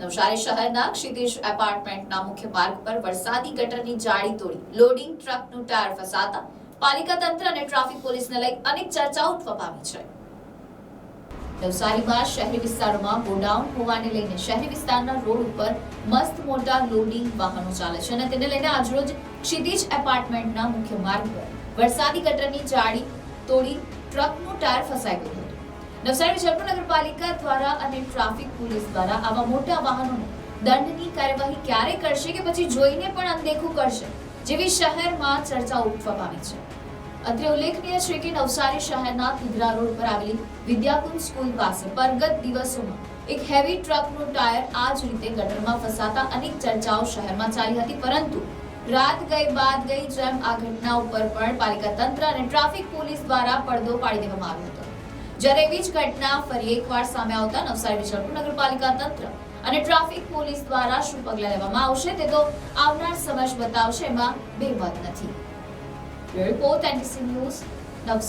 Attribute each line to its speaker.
Speaker 1: નવસારી શહેરના ક્ષિતિજ એપાર્ટમેન્ટના મુખ્ય માર્ગ પર વરસાદી ગટરની જાળી તોડી લોડિંગ ટ્રકનું ટાયર ફસાતા પાલિકા તંત્ર અને ટ્રાફિક પોલીસને લઈ અનેક ચર્ચાઓ ઉઠવા પામી છે. નવસારીમાં શહેરી વિસ્તારોમાં ગોડાઉન હોવાને લઈને શહેરી વિસ્તારના રોડ ઉપર મસ્ત મોટા લોડિંગ વાહનો ચાલે છે અને તેને લઈને આજરોજ ક્ષિતિજ એપાર્ટમેન્ટના મુખ્ય માર્ગ પર વરસાદી ગટરની જાળી તોડી ટ્રકનું ટાયર ફસાઈ ગયું હતું. નવસારી જયપુર નગરપાલિકા દ્વારા અને ટ્રાફિક પોલીસ દ્વારા આવા મોટા વાહનોને દંડની કાર્યવાહી ક્યારે કરશે કે પછી જોઈને પણ અનદેખું કરશે, જેવી શહેરમાં ચર્ચા ઉઠવા પામી છે. અત્રે ઉલ્લેખનીય છે કે નવસારી શહેરના તિગરા રોડ પર આવેલી વિદ્યાકુંજ સ્કૂલ પાસે પરગત દિવસોમાં એક હેવી ટ્રકનું ટાયર આ જ રીતે ગટરમાં ફસાતા અનેક ચર્ચાઓ શહેરમાં ચાલી હતી, પરંતુ રાત ગઈ બાદ ગઈ જેમ આ ઘટના ઉપર પણ પાલિકા તંત્ર અને ટ્રાફિક પોલીસ દ્વારા પડદો પાડી દેવામાં આવ્યો હતો. જ્યારે એવી જ ઘટના ફરી એકવાર સામે આવતા નવસારી વિજલપુર નગરપાલિકા તંત્ર અને ટ્રાફિક પોલીસ દ્વારા શું પગલાં લેવામાં આવશે તે તો આવનાર સમજ બતાવશે એમાં બે મત નથી. Report NTC news